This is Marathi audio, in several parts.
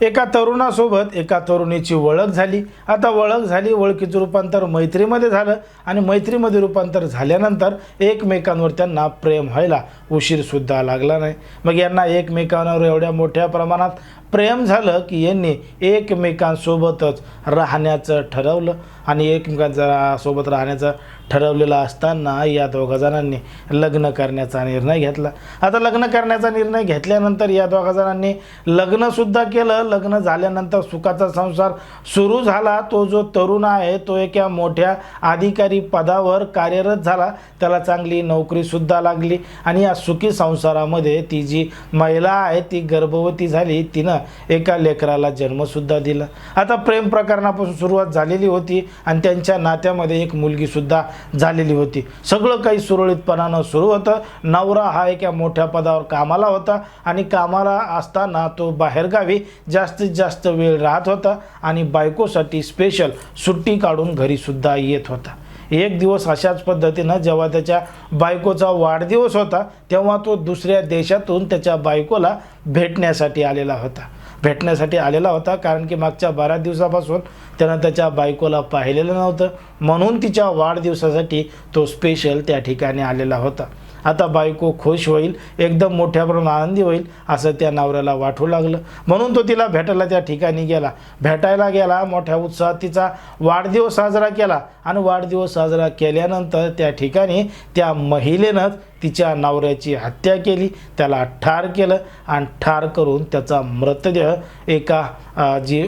एका तरुणासोबत एका तरुणीची ओळख झाली. आता ओळख झाली ओळखीचं रूपांतर मैत्रीमध्ये झालं आणि मैत्रीमध्ये रूपांतर झाल्यानंतर एकमेकांवर त्यांना प्रेम व्हायला उशीरसुद्धा लागला नाही. मग यांना एकमेकांवर एवढ्या मोठ्या प्रमाणात प्रेम झालं की यांनी एकमेकांसोबतच राहण्याचं ठरवलं आणि एकमेकांचा सोबत राहण्याचं ठरवलेलं असताना या दोघा जणांनी लग्न करण्याचा निर्णय घेतला. आता लग्न करण्याचा निर्णय घेतल्यानंतर या दोघा जणांनी लग्नसुद्धा केलं. लग्न झाल्यानंतर सुखाचा संसार सुरू झाला. तो जो तरुण आहे तो एका मोठ्या अधिकारी पदावर कार्यरत झाला. त्याला चांगली नोकरीसुद्धा लागली आणि या सुखी संसारामध्ये ती जी महिला आहे ती गर्भवती झाली तिनं एका लेकराला जन्मसुद्धा दिला. आता प्रेम प्रकरणापासून सुरुवात झालेली होती आणि त्यांच्या नात्यामध्ये एक मुलगीसुद्धा झालेली होती. सगळं काही सुरळीतपणानं सुरू होतं. नवरा हा एका मोठ्या पदावर कामाला होता आणि कामाला असताना तो बाहेरगावी जास्तीत जास्त वेळ राहत होता आणि बायकोसाठी स्पेशल सुट्टी काढून घरीसुद्धा येत होता. एक दिवस अशाच पद्धतीनं जेव्हा त्याच्या बायकोचा वाढदिवस होता तेव्हा तो दुसऱ्या देशातून त्याच्या बायकोला भेटण्यासाठी आलेला होता. भेटण्यासाठी आलेला होता कारण की मागच्या बारा दिवसापासून त्यानं त्याच्या बायकोला पाहिलेलं नव्हतं. म्हणून तिच्या वाढदिवसासाठी तो स्पेशल त्या ठिकाणी आलेला होता. आता बायको खुश होईल एकदम मोठ्या प्रमाणात आनंदी होईल असं त्या नवऱ्याला वाटू लागलं. म्हणून तो तिला भेटायला त्या ठिकाणी गेला. भेटायला गेला मोठ्या उत्साहात तिचा वाढदिवस साजरा केला. आणि वाढदिवस साजरा केल्यानंतर त्या ठिकाणी त्या महिलेनंच तिच्या नवऱ्याची हत्या केली त्याला ठार केलं आणि ठार करून त्याचा मृतदेह एका जी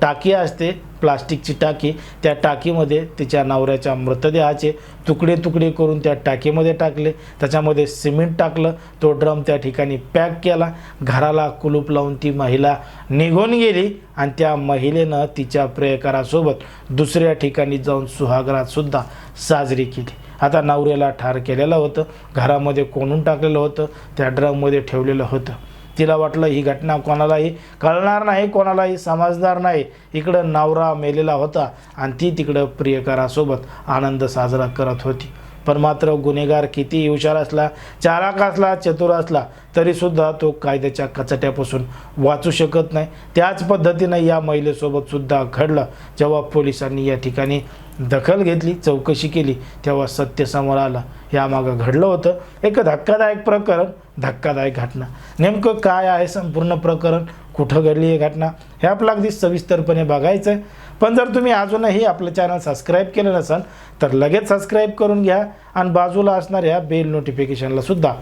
टाकी असते प्लास्टिकची टाकी त्या टाकीमध्ये तिच्या नवऱ्याच्या मृतदेहाचे तुकडे तुकडे करून त्या टाकीमध्ये टाकले. त्याच्यामध्ये सिमेंट टाकलं. तो ड्रम त्या ठिकाणी पॅक केला. घराला कुलूप लावून ती महिला निघून गेली आणि त्या महिलेनं तिच्या प्रेयकारासोबत दुसऱ्या ठिकाणी जाऊन सुहागरातसुद्धा साजरी केली. आता नवऱ्याला ठार केलेलं होतं. घरामध्ये कोणून टाकलेलं होतं? त्या ड्रममध्ये ठेवलेलं होतं. तिला वाटलं ही घटना कोणालाही कळणार नाही कोणालाही समजणार नाही. इकडं नवरा मेलेला होता आणि ती तिकडं प्रियकरासोबत आनंद साजरा करत होती. पण मात्र गुन्हेगार किती हुशार असला चालाक असला चतुर असला तरीसुद्धा तो कायद्याच्या कचट्यापासून वाचू शकत नाही. त्याच पद्धतीनं या महिलेसोबतसुद्धा घडलं. जेव्हा पोलिसांनी या ठिकाणी दखल घेतली चौकशी केली तेव्हा सत्य समोर आलं. यामागं घडलं होतं. एक धक्कादायक प्रकरण धक्कादायक घटना. नेमकं काय आहे संपूर्ण प्रकरण? कुठं घडली ही घटना? हे आपलं अगदी सविस्तरपणे बघायचं आहे पण जर तुम्ही अजूनही आपलं चॅनल सबस्क्राईब केलं नसाल तर लगेच सबस्क्राईब करून घ्या. आणि बाजूला असणाऱ्या बेल नोटिफिकेशनला सुद्धा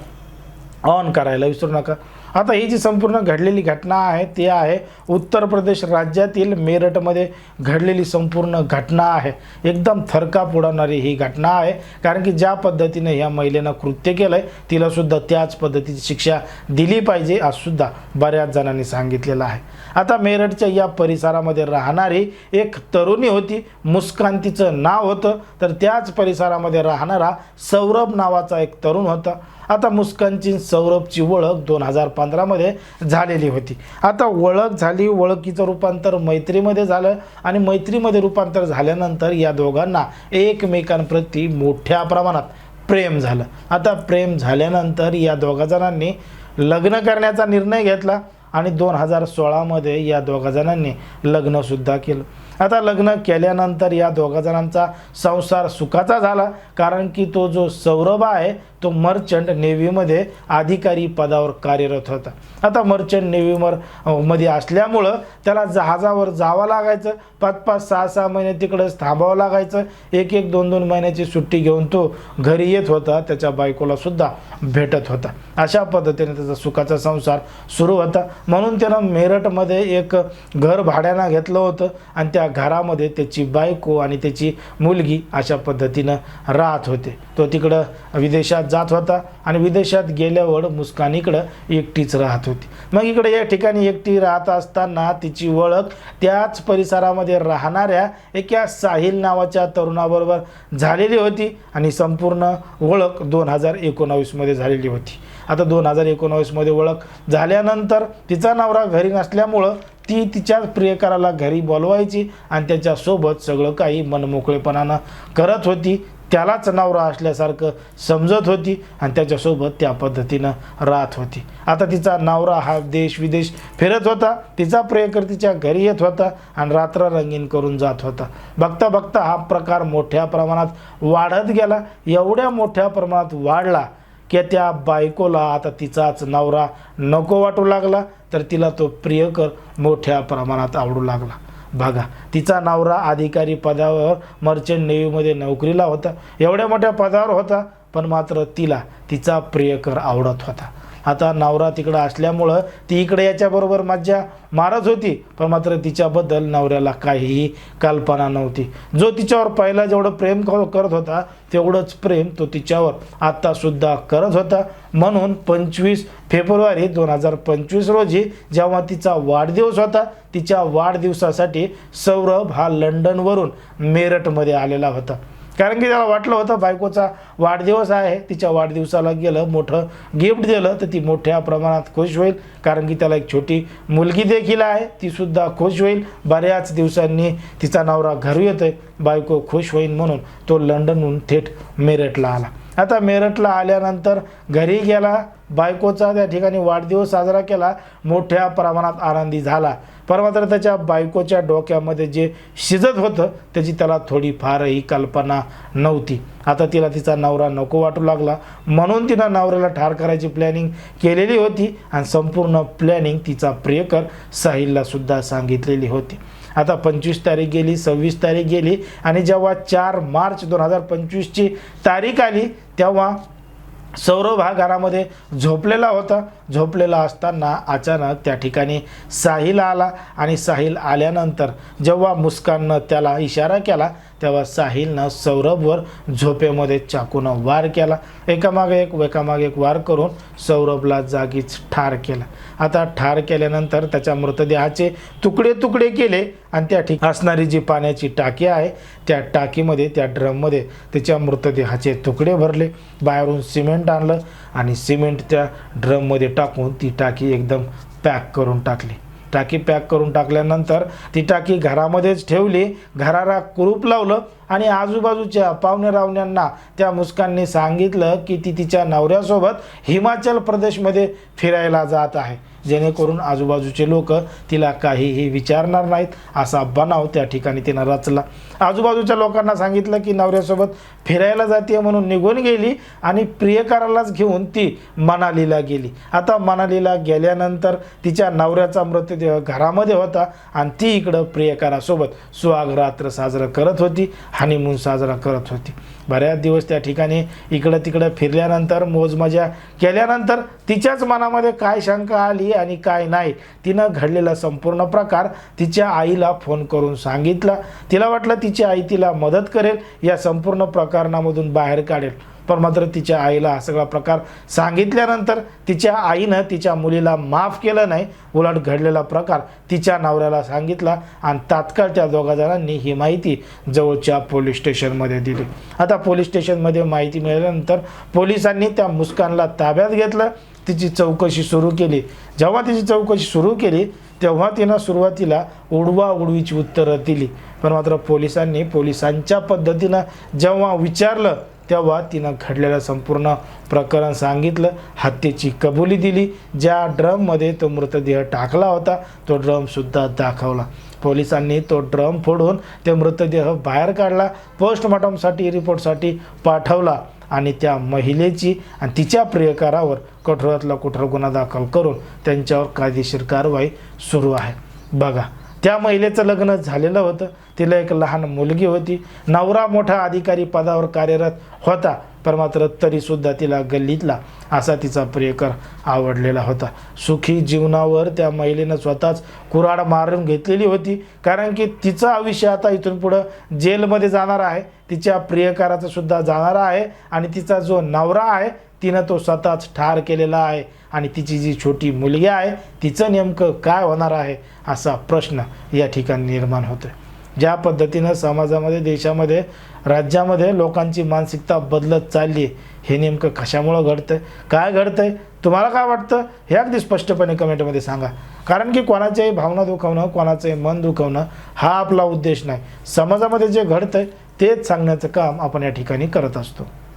ऑन करायला विसरू नका. आता ही जी संपूर्ण घडलेली घटना आहे ती आहे उत्तर प्रदेश राज्यातील मेरठमध्ये घडलेली संपूर्ण घटना आहे. एकदम थरकाप उडवणारी ही घटना आहे. कारण की ज्या पद्धतीने ह्या महिलेनं कृत्य केलं आहे तिलासुद्धा त्याच पद्धतीची शिक्षा दिली पाहिजे असंसुद्धा बऱ्याच जणांनी सांगितलेलं आहे. आता मेरठच्या या परिसरामध्ये राहणारी एक तरुणी होती. मुस्कान तिचं नाव होतं. तर त्याच परिसरामध्ये राहणारा सौरभ नावाचा एक तरुण होता. आता मुस्कानची सौरभची ओळख दोन हजार पंधरामध्ये झालेली होती. आता ओळख झाली ओळखीचं रूपांतर मैत्रीमध्ये झालं आणि मैत्रीमध्ये रूपांतर झाल्यानंतर या दोघांना एकमेकांप्रती मोठ्या प्रमाणात प्रेम झालं. आता प्रेम झाल्यानंतर या दोघा जणांनी लग्न करण्याचा निर्णय घेतला. आणि दोन हजार सोळामध्ये या दोघा जणांनी लग्नसुद्धा केलं. आता लग्न केल्यानंतर या दोघा जणांचा संसार सुखाचा झाला कारण की तो जो सौरभ आहे तो मर्चंट नेव्हीमध्ये अधिकारी पदावर कार्यरत होता. आता मर्चंट नेव्हीवर मध्ये असल्यामुळं त्याला जहाजावर जावं लागायचं. पाच पाच सहा सहा महिने तिकडंच थांबावं लागायचं. एक एक दोन दोन महिन्याची सुट्टी घेऊन तो घरी येत होता. त्याच्या बायकोला सुद्धा भेटत होता. अशा पद्धतीने त्याचा सुखाचा संसार सुरू होता. म्हणून त्यानं मेरठमध्ये एक घर भाड्यानं घेतलं होतं आणि त्या घरामध्ये त्याची बायको आणि त्याची मुलगी अशा पद्धतीनं राहत होते. तो तिकडं विदेशात जात होता आणि विदेशात गेल्यावर मुस्कान इकडं एकटीच राहत होती. मग इकडे या ठिकाणी एकटी राहत असताना तिची ओळख त्याच परिसरामध्ये राहणाऱ्या एका साहिल नावाच्या तरुणाबरोबर झालेली होती आणि संपूर्ण ओळख दोन हजार एकोणावीसमध्ये झालेली होती. आता दोन हजार एकोणावीसमध्ये ओळख झाल्यानंतर तिचा नवरा घरी नसल्यामुळं ती तिच्या प्रियकराला घरी बोलवायची आणि त्याच्यासोबत सगळं काही मनमोकळेपणानं करत होती. त्यालाच नवरा असल्यासारखं समजत होती आणि त्याच्यासोबत त्या पद्धतीनं राहत होती. आता तिचा नवरा हा देश विदेश फिरत होता. तिचा प्रियकर तिच्या घरी येत होता आणि रात्र रंगीन करून जात होता. बघता बघता हा प्रकार मोठ्या प्रमाणात वाढत गेला. एवढ्या मोठ्या प्रमाणात वाढला की त्या बायकोला आता तिचाच नवरा नको वाटू लागला. तर तिला तो प्रियकर मोठ्या प्रमाणात आवडू लागला. बघा तिचा नवरा अधिकारी पदावर मर्चंट नेव्हीमध्ये नोकरीला होता. एवढ्या मोठ्या पदावर होता पण मात्र तिला तिचा प्रियकर आवडत होता. आता नवरा तिकडं असल्यामुळं ती इकडे याच्याबरोबर मज्जा मारत होती पण मात्र तिच्याबद्दल नवऱ्याला काहीही कल्पना नव्हती. जो तिच्यावर पहिला जेवढं प्रेम करत होता तेवढंच प्रेम तो तिच्यावर आत्तासुद्धा करत होता. म्हणून पंचवीस फेब्रुवारी दोन हजार पंचवीस रोजी जेव्हा तिचा वाढदिवस होता तिच्या वाढदिवसासाठी सौरभ हा लंडनवरून मेरठमध्ये आलेला होता. कारण की त्याला वाटलं होतं बायकोचा वाढदिवस आहे तिच्या वाढदिवसाला गेलं मोठं गिफ्ट दिलं तर ती मोठ्या प्रमाणात खुश होईल. कारण की त्याला एक छोटी मुलगी देखील आहे तीसुद्धा खुश होईल. बऱ्याच दिवसांनी तिचा नवरा घरी येतोय बायको खुश होईल म्हणून तो लंडनहून थेट मेरठला आला. आता मेरठला आल्यानंतर घरी गेला बायकोचा त्या ठिकाणी वाढदिवस साजरा केला मोठ्या प्रमाणात आनंदी झाला. पर मात्र त्याच्या बायकोच्या डोक्यामध्ये जे शिजत होतं त्याची त्याला थोडीफारही कल्पना नव्हती. आता तिला तिचा नवरा नको वाटू लागला. म्हणून तिनं नवऱ्याला ठार करायची प्लॅनिंग केलेली होती आणि संपूर्ण प्लॅनिंग तिचा प्रियकर साहिलला सुद्धा सांगितलेली होती. आता पंचवीस तारीख गेली सव्वीस तारीख गेली आणि जेव्हा चार मार्च दोन हजार पंचवीसची तारीख आली तेव्हा सौरभ हा घरामध्ये झोपलेला होता. झोपलेला असताना अचानक त्या ठिकाणी साहिल आला आणि साहिल आल्यानंतर जेव्हा मुस्काननं त्याला इशारा केला तेव्हा साहिलनं सौरभवर झोपेमध्ये चाकूनं वार केला. एकामागे एक एकामागे एक वार करून सौरभला जागीच ठार केला. आता ठार केल्यानंतर त्याच्या मृतदेहाचे तुकडे तुकडे केले आणि त्या ठिकाणी असणारी जी पाण्याची टाकी आहे त्या टाकीमध्ये त्या ड्रममध्ये त्याच्या मृतदेहाचे तुकडे भरले. बाहेरून सिमेंट आणलं आणि सिमेंट त्या ड्रममध्ये टाकून ती टाकी एकदम पॅक करून टाकली. टाकी पॅक करून टाकल्यानंतर ती टाकी घरामध्येच ठेवली घराला कुरूप लावलं आणि आजूबाजूच्या पाहुणे रावण्यांना त्या मुस्कानने सांगितलं की ती तिच्या नवऱ्यासोबत हिमाचल प्रदेशमध्ये फिरायला जात आहे. जेणेकरून आजूबाजूचे लोक तिला काहीही विचारणार नाहीत असा बनाव त्या ठिकाणी तिनं रचला. आजूबाजूच्या लोकांना सांगितलं की नवऱ्यासोबत फिरायला जाते म्हणून निघून गेली आणि प्रियकारालाच घेऊन ती मनालीला गेली. आता मनालीला गेल्यानंतर तिच्या नवऱ्याचा मृतदेह घरामध्ये होता आणि ती इकडं प्रियकारासोबत सुहागरात्र साजरं करत होती हनीमून साजरा करत होती. बऱ्याच दिवस त्या ठिकाणी इकडं तिकडं फिरल्यानंतर मोजमजा केल्यानंतर तिच्याच मनामध्ये काय शंका आली आणि काय नाही तिनं घडलेला संपूर्ण प्रकार तिच्या आईला फोन करून सांगितला. तिला वाटलं तिची आई तिला मदत करेल या संपूर्ण प्रकार प्रकरणामधून बाहेर काढेल. पण मात्र तिच्या आईला हा सगळा प्रकार सांगितल्यानंतर तिच्या आईनं तिच्या मुलीला माफ केलं नाही. उलट घडलेला प्रकार तिच्या नवऱ्याला सांगितला आणि तात्काळ त्या दोघा जणांनी ही माहिती जवळच्या पोलीस स्टेशनमध्ये दिली. आता पोलीस स्टेशनमध्ये माहिती मिळाल्यानंतर पोलिसांनी त्या मुस्कानला ताब्यात घेतलं. तिची चौकशी सुरू केली. जेव्हा तिची चौकशी सुरू केली तेव्हा तिनं सुरुवातीला उडवा उडवीची उत्तरं दिली. पण मात्र पोलिसांनी पोलिसांच्या पद्धतीनं जेव्हा विचारलं तेव्हा तिनं घडलेलं संपूर्ण प्रकरण सांगितलं. हत्येची कबुली दिली. ज्या ड्रममध्ये तो मृतदेह टाकला होता तो ड्रमसुद्धा दाखवला. पोलिसांनी तो ड्रम फोडून ते मृतदेह बाहेर काढला. पोस्टमॉर्टमसाठी रिपोर्टसाठी पाठवला. आणि त्या महिलेची आणि तिच्या प्रियकारावर कठोरातला कठोर गुन्हा दाखल करून त्यांच्यावर कायदेशीर कारवाई सुरू आहे. बघा त्या महिलेचं लग्न झालेलं होतं. तिला एक लहान मुलगी होती. नवरा मोठा अधिकारी पदावर कार्यरत होता. पण मात्र तरीसुद्धा तिला गल्लीतला असा तिचा प्रियकर आवडलेला होता. सुखी जीवनावर त्या महिलेनं स्वतःच कुऱ्हाड मारून घेतलेली होती. कारण की तिचं आयुष्य आता इथून पुढं जेलमध्ये जाणार आहे. तिच्या प्रियकाराचं सुद्धा जाणार आहे. आणि तिचा जो नवरा आहे तिनं तो स्वतःच ठार केलेला आहे. आणि तिची जी छोटी मुलगी आहे तिचं नेमकं काय होणार आहे असा प्रश्न या ठिकाणी निर्माण होतोय. ज्या पद्धतीनं समाजामध्ये देशामध्ये राज्यामध्ये लोकांची मानसिकता बदलत चालली आहे हे नेमकं कशामुळं घडतं काय घडतंय? तुम्हाला काय वाटतं? हे अगदी स्पष्टपणे कमेंटमध्ये सांगा. कारण की कोणाच्याही भावना दुखवणं कोणाचंही मन दुखवणं हा आपला उद्देश नाही. समाजामध्ये जे घडतं तेच सांगण्याचं काम आपण या ठिकाणी करत असतो.